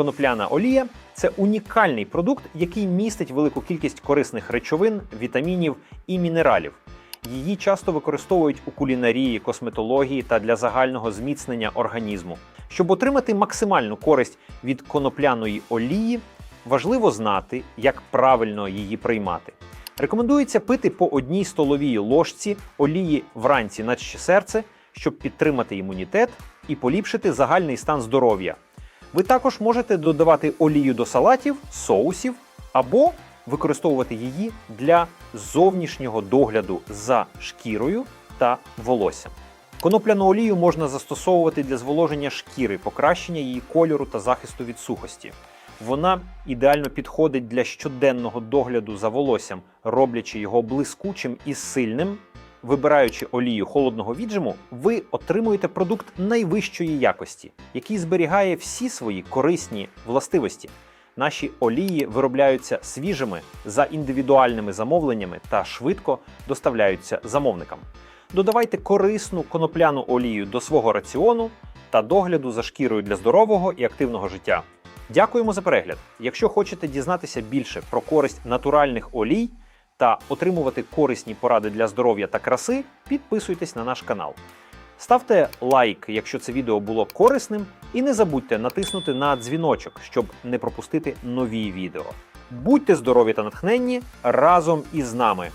Конопляна олія це унікальний продукт, який містить велику кількість корисних речовин, вітамінів і мінералів. Її часто використовують у кулінарії, косметології та для загального зміцнення організму. Щоб отримати максимальну користь від конопляної олії, важливо знати, як правильно її приймати. Рекомендується пити по одній столовій ложці олії вранці на серце, щоб підтримати імунітет і поліпшити загальний стан здоров'я. Ви також можете додавати олію до салатів, соусів або використовувати її для зовнішнього догляду за шкірою та волоссям. Конопляну олію можна застосовувати для зволоження шкіри, покращення її кольору та захисту від сухості. Вона ідеально підходить для щоденного догляду за волоссям, роблячи його блискучим і сильним. Вибираючи олію холодного віджиму, ви отримуєте продукт найвищої якості, який зберігає всі свої корисні властивості. Наші олії виробляються свіжими за індивідуальними замовленнями та швидко доставляються замовникам. Додавайте корисну конопляну олію до свого раціону та догляду за шкірою для здорового і активного життя. Дякуємо за перегляд. Якщо хочете дізнатися більше про користь натуральних олій та отримувати корисні поради для здоров'я та краси, підписуйтесь на наш канал. Ставте лайк, якщо це відео було корисним, і не забудьте натиснути на дзвіночок, щоб не пропустити нові відео. Будьте здорові та натхненні разом із нами!